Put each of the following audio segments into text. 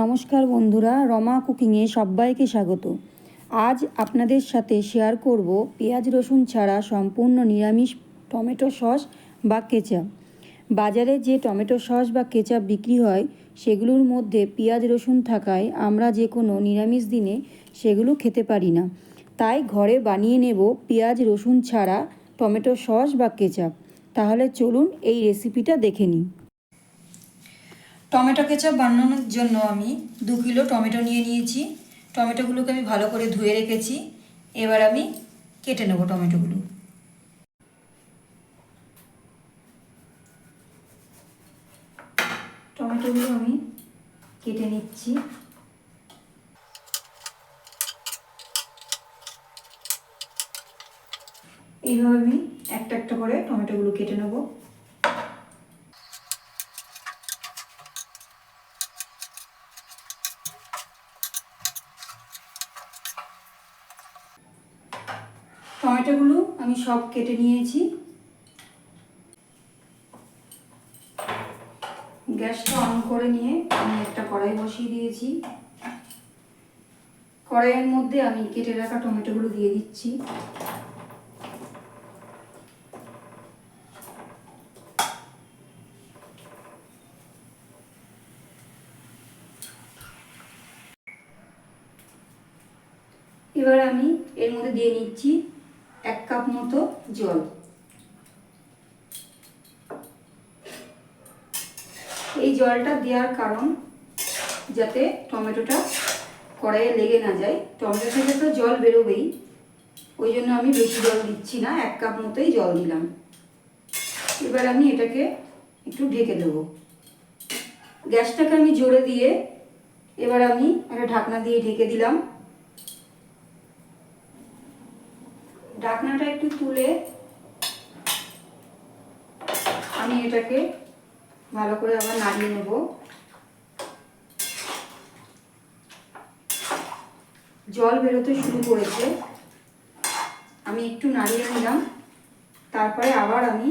নমস্কার বন্ধুরা, রমা কুকিংয়ে সবাইকে স্বাগত। আজ আপনাদের সাথে শেয়ার করব পেঁয়াজ রসুন ছাড়া সম্পূর্ণ নিরামিষ টমেটো সস বা কেচাপ। বাজারে যে টমেটো সস বা কেচাপ বিক্রি হয়, সেগুলোর মধ্যে পেঁয়াজ রসুন থাকায় আমরা যে কোনো নিরামিষ দিনে সেগুলো খেতে পারি না। তাই ঘরে বানিয়ে নেব পেঁয়াজ রসুন ছাড়া টমেটো সস বা কেচাপ। তাহলে চলুন এই রেসিপিটা দেখে নিই। টমেটো কেচাপ বানানোর জন্য আমি দু কিলো টমেটো নিয়ে নিয়েছি। টমেটোগুলোকে আমি ভালো করে ধুয়ে রেখেছি। এবার আমি কেটে নেব টমেটোগুলো। টমেটোগুলো আমি কেটে নিচ্ছি। এইভাবে আমি একটা একটা করে টমেটোগুলো কেটে নেব। টমেটোগুলো আমি সব কেটে নিয়েছি। গ্যাসটা অন করে নিয়ে আমি একটা কড়াই বসিয়ে দিয়েছি। কড়াইয়ের মধ্যে আমি কেটে রাখা টমেটোগুলো দিয়ে দিচ্ছি। এবার আমি এর মধ্যে দিয়ে নিচ্ছি কাপ মতো জল। এই জলটা দেওয়ার কারণ যাতে টমেটোটা কড়াইয়ে লেগে না যায়। টমেটো থেকে তো জল বেরোবেই। ওই জন্য আমি বেশি জল দিচ্ছি না, এক কাপ মতোই জল দিলাম। এবার আমি এটাকে একটু ঢেকে দেবো। গ্যাসটাকে আমি জোরে দিয়ে এবার আমি একটা ঢাকনা দিয়ে ঢেকে দিলাম। ঢাকনাটা একটু তুলে আমি এটাকে ভালো করে আবার নাড়িয়ে নেব। জল বেরোতে শুরু করেছে। আমি একটু নাড়িয়ে নিলাম, তারপরে আবার আমি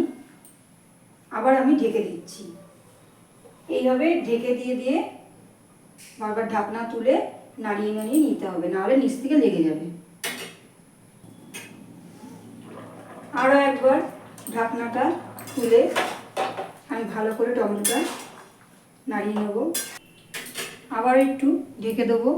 আবার আমি ঢেকে দিচ্ছি। এইভাবে ঢেকে দিয়ে দিয়ে বারবার ঢাকনা তুলে নাড়িয়ে নাড়িয়ে নিতে হবে, নাহলে নিচ থেকে লেগে যাবে। আরও একবার ঢাকনাটা তুলে আমি ভালো করে টমেটোটা নাড়িয়ে নেব। আবার একটু ঢেকে দেবো।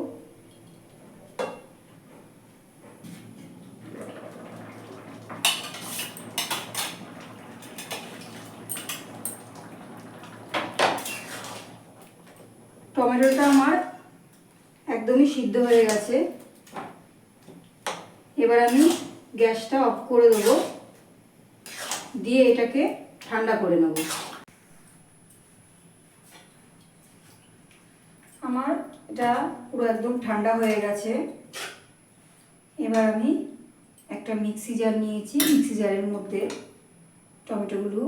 টমেটোটা আমার একদমই সিদ্ধ হয়ে গেছে। এবার আমি গ্যাসটা অফ করে দেবো। দিয়ে এটাকে ঠান্ডা করে নেব। আমার এটা পুরো একদম ঠান্ডা হয়ে গেছে। এবার আমি একটা মিক্সি জার নিয়েছি। মিক্সি জারের মধ্যে টমেটোগুলো,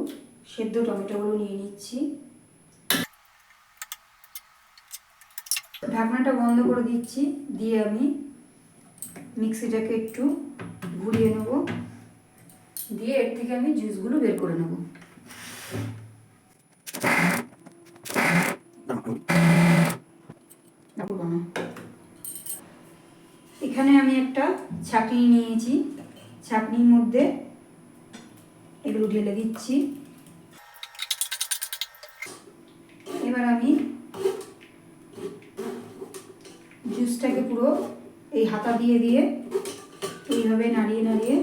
সেদ্ধ টমেটোগুলো নিয়ে নিচ্ছি। ঢাকনাটা বন্ধ করে দিচ্ছি। দিয়ে আমি মিক্সিটাকে একটু ঘুরিয়ে নেব। দিয়ে এর থেকে আমি জুসগুলো বের করে নেব। এখানে আমি একটা ছাকনি নিয়েছি। ছাকনির মধ্যে এগুলো ঢেলে দিচ্ছি। এবার আমি জুসটাকে পুরো এই হাতা দিয়ে দিয়ে এইভাবে নাড়িয়ে নাড়িয়ে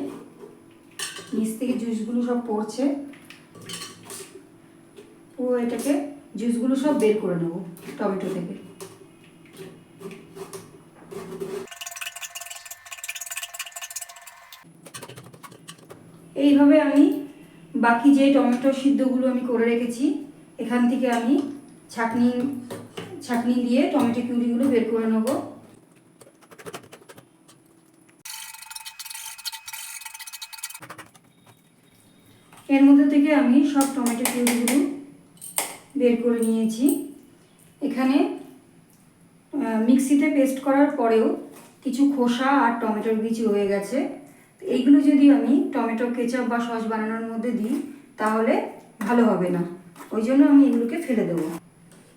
নিচ থেকে জুসগুলো সব পড়ছে। পুরো এটাকে জুসগুলো সব বের করে নেব টমেটো থেকে। এইভাবে আমি বাকি যে টমেটো সিদ্ধগুলো আমি করে রেখেছি, এখান থেকে আমি ছাকনি ছাকনি দিয়ে টমেটো কিউরিগুলো বের করে নেব। এর মধ্যে থেকে আমি সব টমেটো কিউরিগুলো বের করে নিয়েছি। এখানে মিক্সিতে পেস্ট করার পরেও কিছু খোসা আর টমেটোর বিচি হয়ে গেছে। এইগুলো যদি আমি টমেটো কেচাপ বা সস বানানোর মধ্যে দিই, তাহলে ভালো হবে না। ওই জন্য আমি এগুলোকে ফেলে দেবো।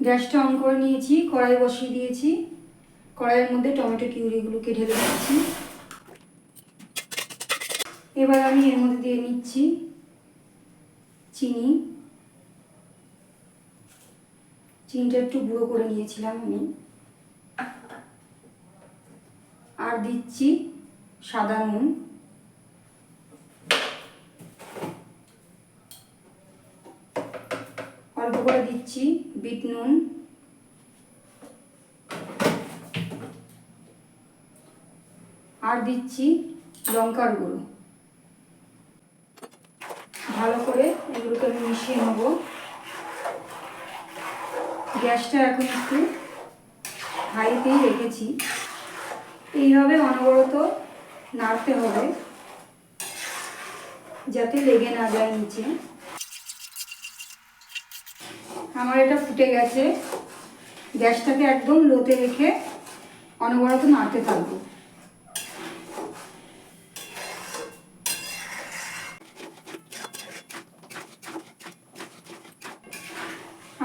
গ্যাসটা অন করে নিয়েছি, কড়াই বসিয়ে দিয়েছি। কড়াইয়ের মধ্যে টমেটো কিউরিগুলোকে ঢেলে দিচ্ছি এবার আমি এর মধ্যে দিয়ে নিচ্ছি চিনি। চিনিটা একটু গুঁড়ো করে নিয়েছিলাম আমি। আর দিচ্ছি সাদা নুন। অল্প করে দিচ্ছি বিট নুন। আর দিচ্ছি লঙ্কার গুঁড়ো। ভালো করে এগুলোকে মিশিয়ে নেব। গ্যাসটা এখন একটু হাইতেই রেখেছি। এইভাবে অনবরত নাড়তে হবে, যাতে লেগে না যায় নিচে। আমার এটা ফুটে গেছে। গ্যাসটাকে একদম লোতে রেখে অনবরত নাড়তে থাকব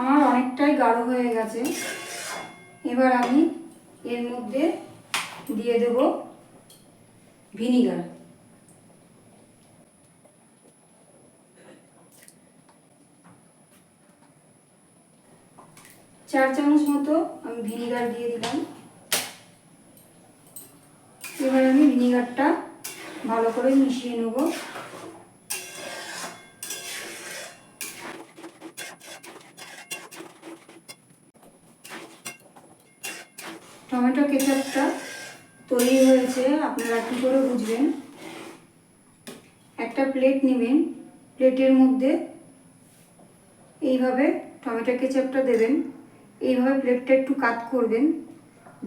আমার অনেকটাই গাঢ় হয়ে গেছে। এবার আমি এর মধ্যে দিয়ে দেব ভিনিগার। চার চামচ মতো আমি ভিনিগার দিয়ে দিলাম। এবার আমি ভিনিগারটা ভালো করে মিশিয়ে নেব। টমেটো কেচাপটা তৈরি হয়েছে, আপনারা কী করে বুঝবেন? একটা প্লেট নেবেন প্লেটের মধ্যে এইভাবে টমেটো কেচাপটা দেবেন, এইভাবে প্লেটটা একটু কাত করবেন।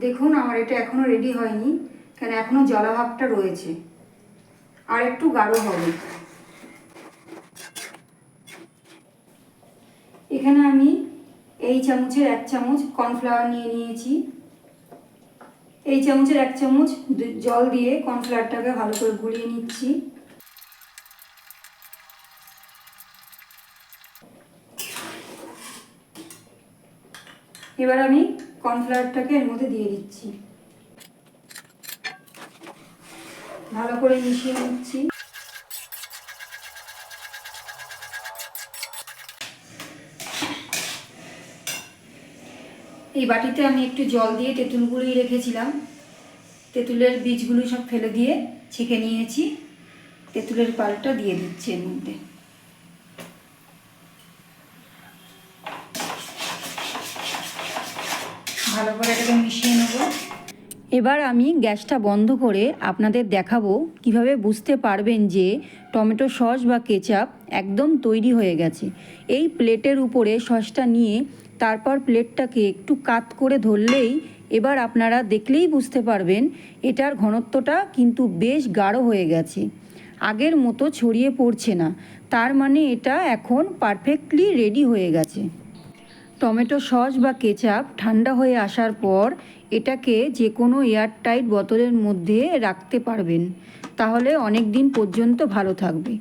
দেখুন, আমার এটা এখনও রেডি হয়নি, কেন এখনও জলাভাবটা রয়েছে। আর একটু গাঢ় হবে। এখানে আমি এই চামচের এক চামচ কর্নফ্লাওয়ার নিয়ে নিয়েছি। এই চামচের এক চামচ জল দিয়ে কর্নফ্লাওয়ারটাকে ভালো করে গুলিয়ে নিচ্ছি। এবার আমি কর্নফ্লাওয়ারটাকে এর মধ্যে দিয়ে দিচ্ছি। ভালো করে মিশিয়ে নিচ্ছি। এই বাটিতে আমি একটু জল দিয়ে তেঁতুলগুলোই রেখেছিলাম। তেঁতুলের বীজগুলো সব ফেলে দিয়ে ছেঁকে নিয়েছি। তেঁতুলের পালটা দিয়ে দিচ্ছি এর মধ্যে। ভালো করে এটাকে মিশিয়ে নেব। এবার আমি গ্যাসটা বন্ধ করে আপনাদের দেখাবো কীভাবে বুঝতে পারবেন যে টমেটো সস বা কেচাপ একদম তৈরি হয়ে গেছে। এই প্লেটের উপরে সসটা নিয়ে তারপর প্লেটটাকে একটু কাত করে ধরলেই এবার আপনারা দেখলেই বুঝতে পারবেন এটার ঘনত্বটা কিন্তু বেশ গাঢ় হয়ে গেছে। আগের মতো ছড়িয়ে পড়ছে না। তার মানে এটা এখন পারফেক্টলি রেডি হয়ে গেছে। টমেটো সস বা কেচাপ ঠান্ডা হয়ে আসার পর এটাকে যে কোনো এয়ারটাইট বোতলের মধ্যে রাখতে পারবেন। তাহলে অনেক দিন পর্যন্ত ভালো থাকবে।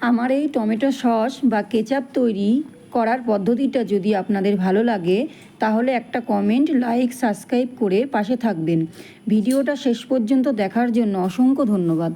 আমার এই টমেটো সস বা কেচাপ তৈরি করার পদ্ধতিটা যদি আপনাদের ভালো লাগে, তাহলে একটা কমেন্ট লাইক সাবস্ক্রাইব করে পাশে থাকবেন। ভিডিওটা শেষ পর্যন্ত দেখার জন্য অসংখ্য ধন্যবাদ।